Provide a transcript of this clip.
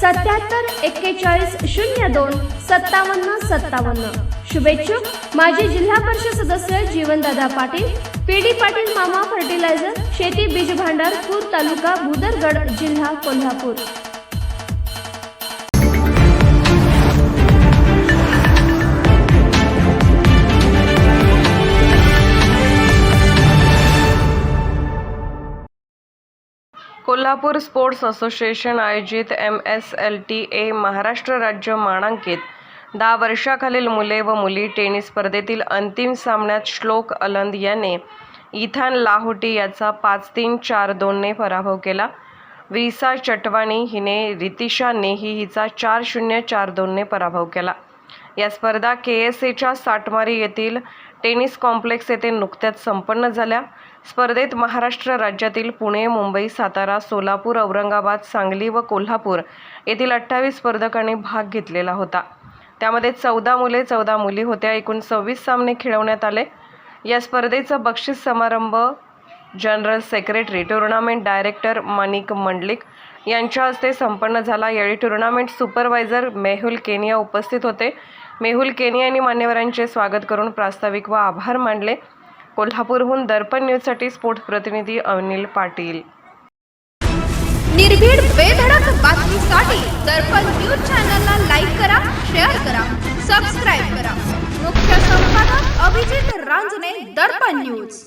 सत्याहत्तर एक्केचाळीस शून्य दोन सत्तावन्न सत्तावन्न. शुभेच्छुक माजी जिल्हा परिषद सदस्य जीवनदादा पाटील पी डी पाटील मामा फर्टिलायझर शेती बीज भांडार पूर तालुका भुदरगड जिल्हा कोल्हापूर. कोल्हापूर स्पोर्ट्स असोसिएशन आयोजित M S L T A Maharashtra राज्य मानांकित. दहा वर्षाखालील मुले व मुली टेनिस स्पर्धेतील अंतिम सामन्यात श्लोक अलंद याने इथान लाहोटी याचा पाच तीन चार दोनने पराभव केला. विसा चटवाणी हिने रितिशा नेही हिचा चार शून्य चार दोनने पराभव केला. या स्पर्धा के एस एच्या साटमारी येथील टेनिस कॉम्प्लेक्स येथे नुकत्याच संपन्न झाल्या. स्पर्धेत महाराष्ट्र राज्यातील पुणे मुंबई सातारा सोलापूर औरंगाबाद सांगली व कोल्हापूर येथील अठ्ठावीस स्पर्धकांनी भाग घेतलेला होता. त्यामध्ये चौदा मुले चौदा मुली होत्या. एकूण सव्वीस सामने खेळवण्यात आले. या स्पर्धेचा बक्षीस समारंभ general secretary tournament director Manik Mandlik यांच्या हस्ते संपन्न झाला. यावेळी टुर्नामेंट सुपरवायझर मेहुल केनिया उपस्थित होते. मेहुल केनी यांनी मान्यवरांचे स्वागत करून प्रास्ताविक व आभार मानले. कोल्हापूरहून दर्पण न्यूजसाठी स्पोर्ट्स प्रतिनिधी अनिल पाटील. निर्भीड बेधडक बातमीसाठी दर्पण न्यूज चॅनलला लाईक करा शेअर करा सबस्क्राईब करा. मुख्य संपादक अभिजित रांजणे दर्पण न्यूज.